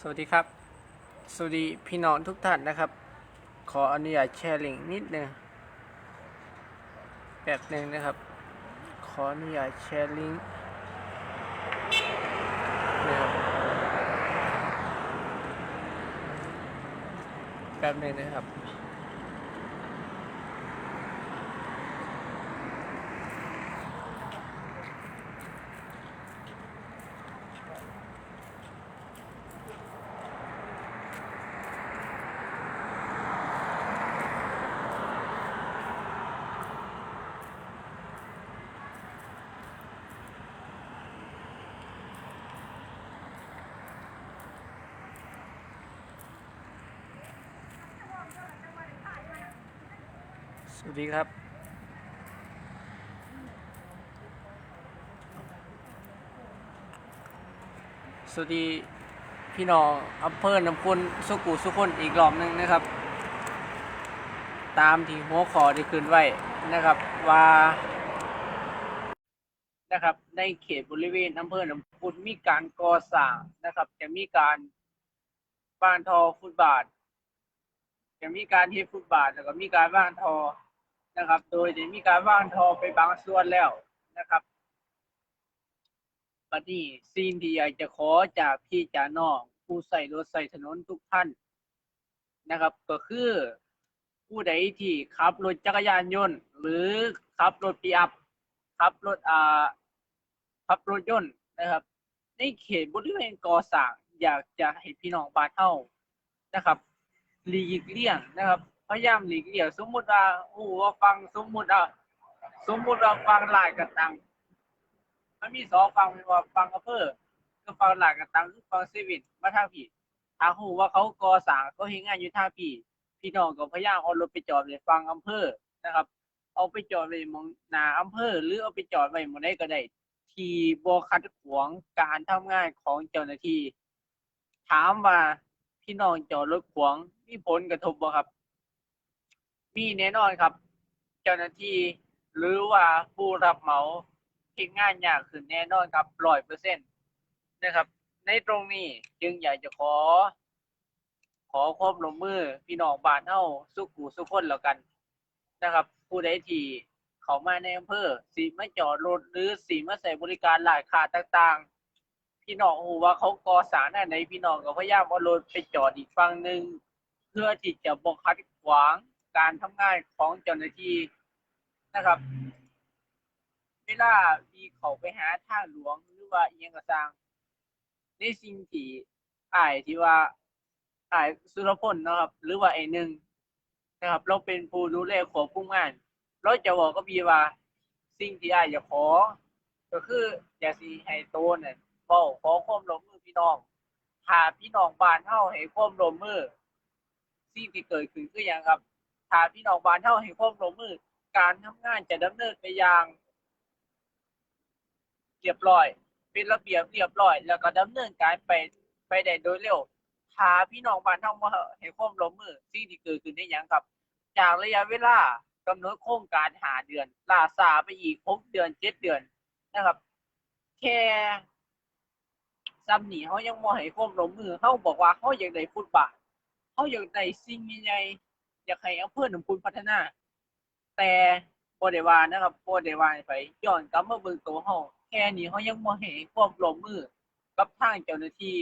สวัสดีครับ สวัสดีพี่น้องทุกท่านนะครับ ขออนุญาตแชร์ลิงก์นิดนึงแบบหนึ่งนะครับ ขออนุญาตแชร์ลิงก์นะครับแบบหนึ่งนะครับ วัสดีครับ สวัสดีพี่น้องอำเภอน้ำคุณสุกุสุคนอีกรอบหนึ่งนะครับ ตามที่หัวขอที่ขึ้นไว้นะครับว่านะครับ ในเขตบริเวณอำเภอน้ำคุณมีการก่อสร้างนะครับ จะมีการบ้านทอฟุตบาทจะมีการเทฟุตบาทแล้วก็มีการว่างทอ นะครับ โดยจะมีการว่างทอไปบางส่วนแล้วนะครับบัดนี้สิ่งที่อยากจะขอจากพี่จาน้องผู้ใส่รถใส่ถนนทุกท่านนะครับ ก็คือผู้ใดที่ขับรถจักรยานยนต์ หรือขับรถปีอัพขับรถอ่าขับรถยนต์นะครับ ในเขตบริเวณก่อสร้างอยากจะให้พี่น้องบ้านเฮานะครับหลีกเลี่ยงนะครับ พยายามหลีกเลี่ยงสมมุติว่าโอ้ว่าฟังสมมุติอะสมมุติว่าฟังหลายกระตังมันมีสองฟังเป็นว่าฟังอำเภอคือฟังหลายกระตังคือฟังเซว่นมาทางพี่ถ้าฮู้ว่าเขาก่อสร้างเขาเฮ็ดงานอยู่ทางพี่พี่น้องก็พยายามเอารถไปจอดไว้ฟังอำเภอนะครับ เอาไปจอดไว้หมองหน้าอำเภอ หรือเอาไปจอดไว้มองใดก็ได้ ที่บ่ขัดขวางการทำงานของเจ้าหน้าที่ถามว่าพี่น้องจอดรถขวางมีผลกระทบบ่ครับ มีแน่นอนครับ เจ้าหน้าที่หรือว่าผู้รับเหมาเฮ็ดงานยากขึ้นแน่นอนครับร้อยเปอร์เซ็นต์นะครับ ในตรงนี้จึงอยากจะขอ ขอความร่วมมือพี่น้องบ้านเฮาสุขุสุขคนแล้วกันนะครับ ผู้ใดที่เข้ามาในอำเภอสิมาจอดรถหรือสิมาใช้บริการร้านค้าต่างๆ พี่น้องฮู้ว่าเขาก่อสางอันไหนพี่น้องก็พยายามเอารถไปจอดอีกฝั่งหนึ่งเพื่อที่จะบ่ขัดขวาง การทำงานของเจ้าหน้าที่นะครับเวลาที่เขาไปหาท่าหลวงหรือว่าเอียงก็ตามในสิ่งที่อายที่ว่าอายสุรพลนะครับ หรือว่าไอหนึ่งนะครับ เราเป็นผู้ดูแลควบคุมงานเราจะบอกกับพี่ว่า สิ่งที่อายอยากขอ ก็คืออยาสิให้โตเนี่ยเว้าขอความร่วมมือพี่น้องถ้าพี่น้องบ้านเฮาให้ความร่วมมือสิ่งที่เกิดขึ้นคืออย่างครับ ถ้าพี่น้องบ้านเฮาให้ความร่วมมือการทำงานจะดำเนินไปอย่าง เรียบร้อย เป็นระเบียบเรียบร้อย แล้วก็ดำเนินการไปไปได้โดยเร็วถ้าพี่น้องบ้านเฮาบ่ให้ความร่วมมือสิ่งที่เกิดขึ้นได้หยังครับ จากระยะเวลากำหนดโครงการหาเดือนล่าช้าไปอีกหกเดือนเจ็ดเดือนนะครับ แค่ซ้ำนี่เขายังบ่ให้ความร่วมมือเขาบอกว่าเขาอยากได้ฟุตบาทเขาอยากได้สิ่งใหญ่ๆ อยากให้อำเภอหนองคุณพัฒนา แต่บ่ได้ว่านะครับบ่ได้ว่าให้ไปย้อนกลับมาเบิ่งตัวเฮาแค่นี้เขายังบ่ให้ความร่วมมือกับทางเจ้าหน้าที่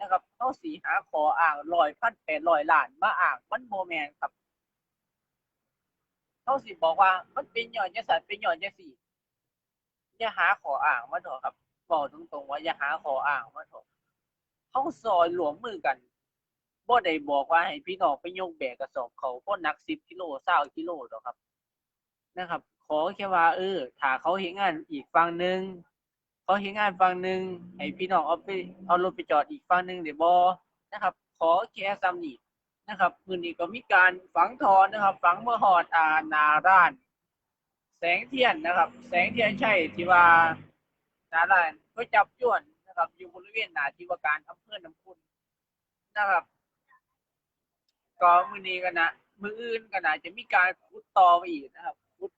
นะครับเขาสิหาขออ้างร้อยพันแปดร้อยล้านมาอ้างมันบ่แม่นครับเขาสิบอกว่ามันเป็นย้อนจังซั่นเป็นย้อนจังซี่อย่าหาขออ้างมาเถอะครับบอกตรงๆว่าอย่าหาขออ้างมาเถอะเขาซอยรวมมือกัน บ่ได้บอกว่าให้พี่น้องไปยกแบกกระสอบเขาวบ่หนัก10กิโล20กิโลดอกครับ นะครับ ขอแค่ว่า เออถ้าเขาเฮ็ดงานอีกฝั่งหนึ่งเขาเฮ็ดงานฝั่งหนึ่งให้พี่น้องเอาไปเอารถไปจอดอีกฝั่งหนึ่งได้บ่นะครับ ขอแค่ซ้ำนี้นะครับมือนี้ก็มีการฝังทอนนะครับ ฝังเมื่อฮอดอานาร้าน แสงเทียนนะครับ แสงเทียนใช่ที่ว่านาร้านก๋วยจับจวนนะครับ อยู่บริเวณหน้าที่ว่าการอำเภอน้ำคุณนะครับ ก็มือนี้ก็นนะมืออื่นก็น่าจะมีการขุดต่อไปอีกนะครับขุด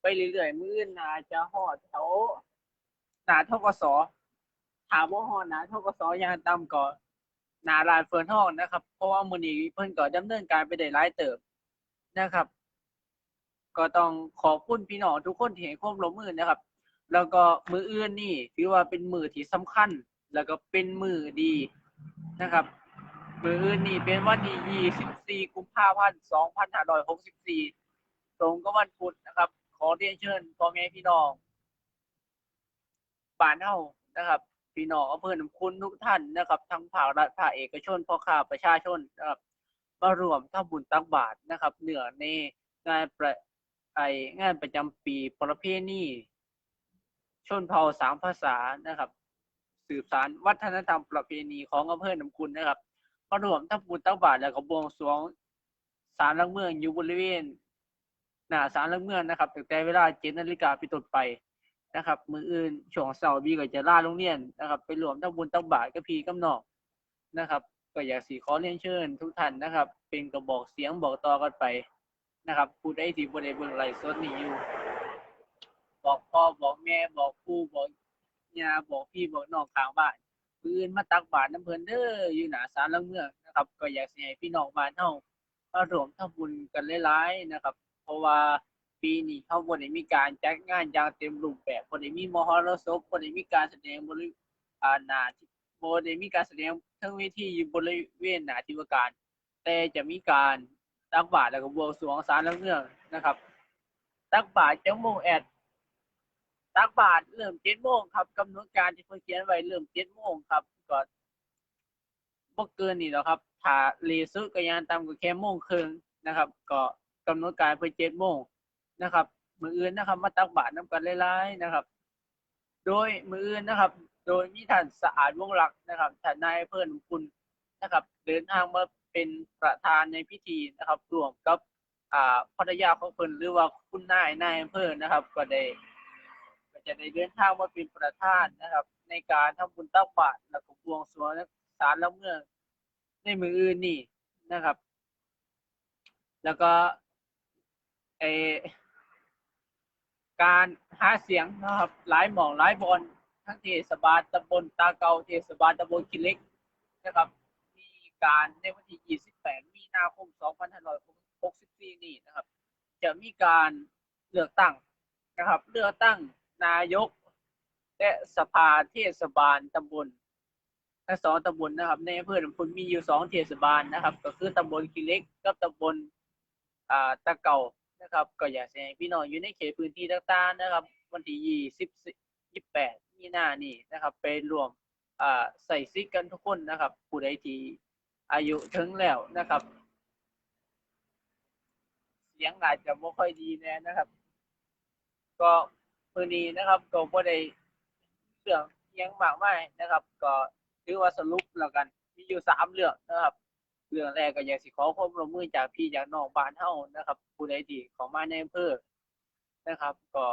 ไปเรื่อยๆมืออื่นน่าจะฮอดแถวหนาธกสถามว่าฮอดหนาธกสอยางต่ำก็หนาร้านเฟิร์นห้องนะครับ เพราะว่ามือนี้เพิ่นก็ดำเนินการไปได้หลายเติบนะครับ ก็ต้องขอบคุณพี่น้องทุกคนที่ให้ความร่วมมือนะครับ แล้วก็มืออื่นนี่ถือว่าเป็นมือที่สำคัญ แล้วก็เป็นมือดีนะครับ มืออื่นนี่เป็นวันที่24กุมภาพันธ์2564 ตรงกับวันพุธนะครับ ขอเรียนเชิญพ่อแม่พี่น้องบ้านเฮานะครับ พี่น้องอำเภอหนำคุณทุกท่านนะครับ ทั้งภาครัฐภาคเอกชนพ่อค้าประชาชนนะครับมารวมทำบุญตักบาตรนะครับ เหนือในงานประไองานประจำปีประเพณีชนเผ่าสามภาษานะครับ สืบสานวัฒนธรรมประเพณีของอำเภอหนำคุณนะครับ มารวมทำบุญตักบาตรแล้วก็บวงสรวงศาลหลักเมืองอยู่บริเวณหน้าศาลหลักเมืองนะครับตั้งแต่เวลาเจ็ดนาฬิกาเป็นต้นไปนะครับ มืออื่นช่วงเสาร์บีก็จะล่าโรงเรียนนะครับ ไปรวมทำบุญตักบาตรกับพีกับนองนะครับ ก็อยากสีขอเรียนเชิญ ทุกท่านนะครับ เป็นกระบอกเสียงบอกต่อกันไปนะครับผู้ใดที่บ่ได้เบิ่งไลฟ์สดนี้อยู่บอกพ่อบอกแม่บอกปู่บอกยาบอกพี่บอกน้องข้างบ้าน ปืนมาตักบาตรน้ำเพลินเด้ออยู่หนาศาลหลักเมืองนะครับ ก็อยากสิให้พี่น้องบ้านเฮามารวมทำบุญกันหลายๆนะครับ เพราะว่าปีนี้เขาบ่ได้มีการจัดงานอย่างเต็มรูปแบบบ่ได้มีมหรสพบ่ได้มีการแสดงบริอ่าหนาที่บ่ได้มีการแสดงเทั้งเวทีอยู่บริเวณหน้าที่ว่าการ แต่จะมีการตักบาตรแล้วก็บวงสรวงศาลหลักเมืองนะครับ ตักบาตรจังโมงแอด ตักบาตรเริ่มเจ็ดโมงครับกำหนดการที่เพิ่นเขียนไว้เริ่มเจ็ดโมงครับก็บ่เกินนี่หรอกครับถ้าเลสุดก็ยังต่ำกว่าแค่โมงครึ่งนะครับ ก็กำหนดการเพิ่นเจ็ดโมงนะครับ มืออื่นนะครับ มาตักบาตรนํกันหลายๆนะครับ โดยมืออื่นนะครับ โดยมีท่านสะอาดวงหลักนะครับท่านนายอำเภอนคุณนะครับ เดินทางมาเป็นประธานในพิธีนะครับร่วมกับอ่าภรรยาของเพิ่นหรือว่าคุณนายนายอำเภอนะครับ ก็ได้ จะได้เดินทางมาเป็นประธานนะครับ ในการทำบุญตักบาตรแล้วก็บวงสรวงศาลลักเมืองในมืออื่นนี่นะครับ แล้วก็ไอการหาเสียงนะครับ หลายหม่องหลายบอนทั้งเทศบาลตำบลตาเกาเทศบาลตำบลกิเล็กนะครับ มีการในวันที่ 28 มีนาคม 2564 นี้นะครับ จะมีการเลือกตั้งนะครับ เลือกตั้ง นายก และสภาเทศบาลตำบลทั้งสองตำบลนะครับ ในอำเภอหนองคุณมีอยู่สองเทศบาลนะครับ ก็คือตำบลกิเล็กกับตำบลอ่าตะเก่านะครับ ก็อยากให้พี่น้องอยู่ในเขตพื้นที่ต่างๆนะครับ วันที่ยี่สิบยี่แปดมีหน้านี่นะครับไปรวมอ่าใส่ซิกกันทุกคนนะครับ ผู้ใดที่อายุถึงแล้วนะครับ เสียงอาจจะไม่ค่อยดีแน่นะครับ ก็ มื้อนี้นะครับก็บ่ได้เรื่องยังมากมายนะครับ ก็ถือว่าสรุปแล้วกัน มีอยู่สามเรื่องนะครับ เรื่องแรกก็อยากสิขอความร่วมมือจากพี่จากน้องบ้านเฮานะครับ ผู้ใดที่เข้ามาในอำเภอนะครับ ก็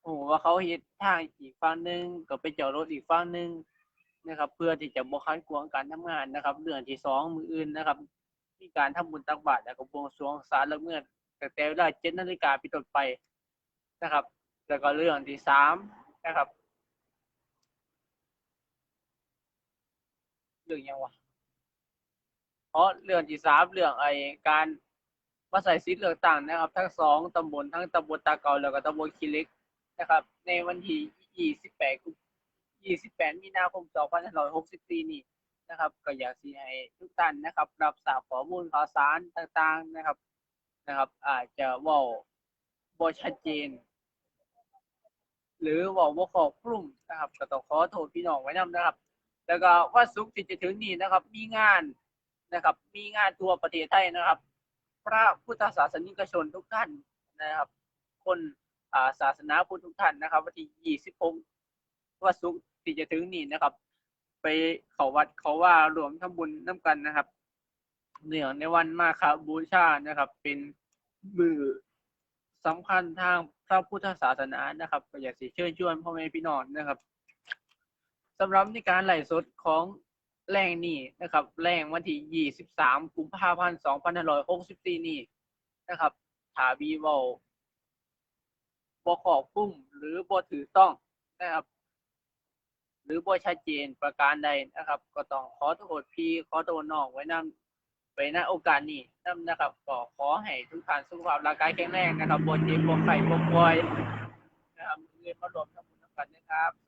โอ้โหว่าเขาเฮ็ดทางอีกฝั่งหนึงก็ไปจอดรถอีกฝั่งหนึงนะครับ เพื่อที่จะบ่ขัดขวางการทำงานนะครับ เรื่องที่สองมืออื่นนะครับมีการทำบุญตักบาตรแล้วก็บวงสรวงศาลหลักเมืองตั้งแต่เวลา7นาฬิกาเป็นต้นไปนะครับ แล้วก็เรื่องที่สามนะครับเรื่องยังวะเพราะเรื่องที่สามเรื่องไอการมาใส่สิทธิ์เลือกตั้งนะครับ ทั้งสองตำบลทั้งตำบลตาเกาแล้วก็ตำบลคีเล็กนะครับ ในวันที่ยี่สิบแปดยี่สิบแปดมีนาคมสองพันห้าร้อยหกสิบสี่นี้นะครับ ก็อยากสิให้ทุกท่านนะครับ รับทราบข้อมูลข่าวสารต่างๆนะครับนะครับ อาจจะว่าบ่ชัดเจน หรือเว่าบ่ครอบคลุมนะครับก็ต้องขอโทษพี่น้องไว้นำนะครับ แล้วก็วันศุกร์ที่จะถึงนี้นะครับ มีงานนะครับ มีงานทั่วประเทศไทยนะครับ พระพุทธศาสนิกชนทุกท่านนะครับ คนาศาสนาพุทธทุกท่านนะครับ วันที่ยี่สิบหกวันศุกร์ที่จะถึงนี้นะครับ ไปเขาวัดเขาว่ารวมทำบุญน้ำกันนะครับเนื่องในวันมาฆบูชานะครับ เป็นมือสำคัญทาง พระพุทธศาสนานะครับก็อยากสิเชิญชวนพ่อแม่พี่น้องนะครับสำหรับในการไลฟ์สดของแรงนี้นะครับ แรงวันที่ 23 กุมภาพันธ์ 2564 นี้นะครับถาบีเวาบ่ขอบคุ้มหรือบ่ถือต้องนะครับ หรือบ่ชัดเจนประการใดนะครับ ก็ต้องขอโทษพี่ขอโทษน้องไว้นํ ไว้ณโอกาสนี้นํนะครับก็ขอให้ทุกท่านสุขภาพร่างกายแข็งแรงนะครับบนเจ็บบนไข่บนป่วยนะครับเงินมารวมทำบุญกันนะครับ